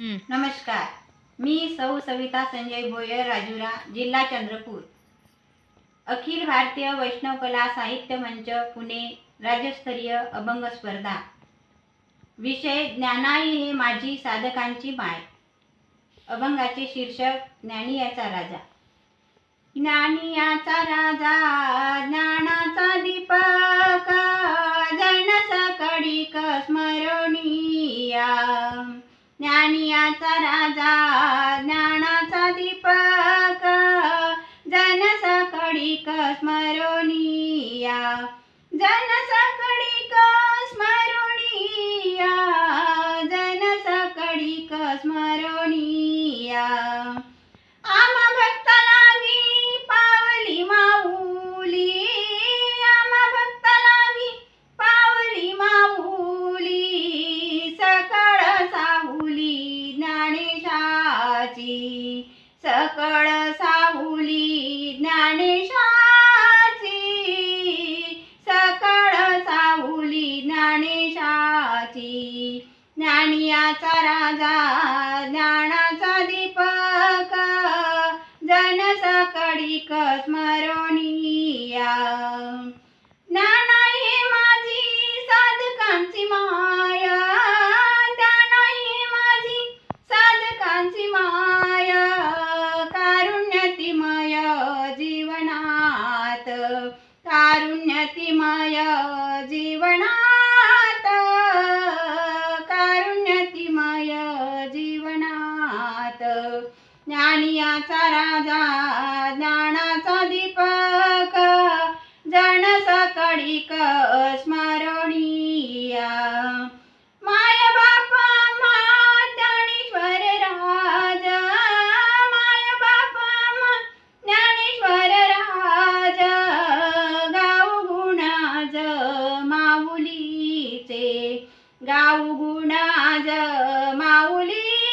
नमस्कार. मी सौ सविता संजय भोयर राजुरा जिल्हा चंद्रपूर. अखिल भारतीय वैष्णव कला साहित्य मंच पुणे राज्यस्तरीय अभंग स्पर्धा. विषय ज्ञानाई हे माझी साधकांची माय अभंगाचे शीर्षक ज्ञानियाचा राजा. ज्ञानियाचा राजा ज्ञानाचा दीपक जन सकडिक स्मरणीया. ज्ञानियाचा राजा ज्ञानाचा दीपक जन सकडिक स्मरणीया जन सकडिक स्मरणीया जन सकडिक स्मरणीया ज्ञानेशाची सकळ साहुली ज्ञानेशाची. सकळ साहुली ज्ञानेशाची. ज्ञानियाचा राजा ज्ञानाचा दीपक. जन सकळी स्मरणीया जीवनात कारुण्यतिमय जीवनात. ज्ञानियाचा राजा ज्ञानाचा दीपक जण सकडिक स्मरणीया गाऊ गुणाज माऊली